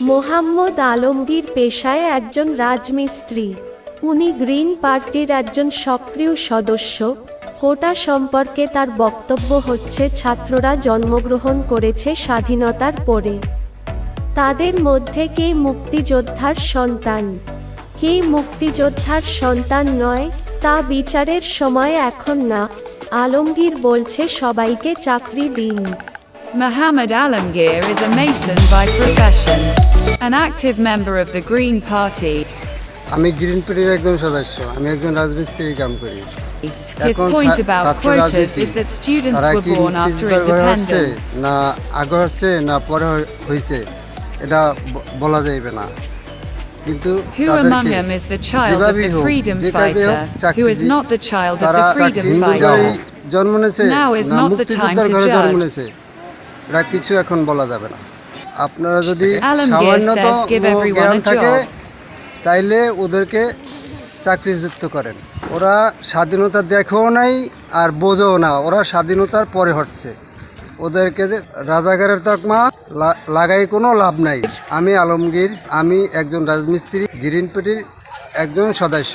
মোহাম্মদ আলমগীর পেশায় একজন রাজমিস্ত্রি। উনি গ্রিন পার্টির একজন সক্রিয় সদস্য। কোটা সম্পর্কে তার বক্তব্য হচ্ছে, ছাত্ররা জন্মগ্রহণ করেছে স্বাধীনতার পরে। তাদের মধ্যে কে মুক্তিযোদ্ধার সন্তান? কে মুক্তিযোদ্ধার সন্তান নয়, তা বিচারের সময় এখন না। আলমগীর বলছে, সবাইকে চাকরি দিন। Muhammad Alamgir is a Mason by profession. An active member of the Green Party, আমি গ্রিন পার্টির একজন সদস্য আমি একজন রাজমিস্ত্রির কাম করি his এখন point ছা- about ছাত্র quotas রাজনীতি, is that students তারা were কি born after মুক্তিযোদ্ধার ঘরে হচ্ছে independence. না আগে হচ্ছে না পরে হয়ে- হয়েছে এটা ব- বলা যাইবে না কিন্তু Who among তাদেরকে them is the child of যেভাবেই the হোক, freedom যে কাজে হোক, fighter, চাকরি who is দিক, not the child of তারা the freedom হিন্দু fighter? ঘরেই জন্ম নিয়েছে Now is না not the মুক্তিযোদ্ধার time to ঘরে জন্ম judge. এটা কিছু এখন বলা যাবে না। আপনারা যদি সামান্যতম everyone জ্ঞান থাকে তাইলে ওদেরকে চাকরিযুক্ত করেন। ওরা স্বাধীনতা দেখেও নাই আর বোঝেও না। ওরা স্বাধীনতার পরে হচ্ছে। ওদেরকে রাজাগারের তকমা লাগাই কোনো লাভ নাই। আমি আলমগীর আমি একজন রাজমিস্ত্রি গ্রিন পার্টির একজন সদস্য।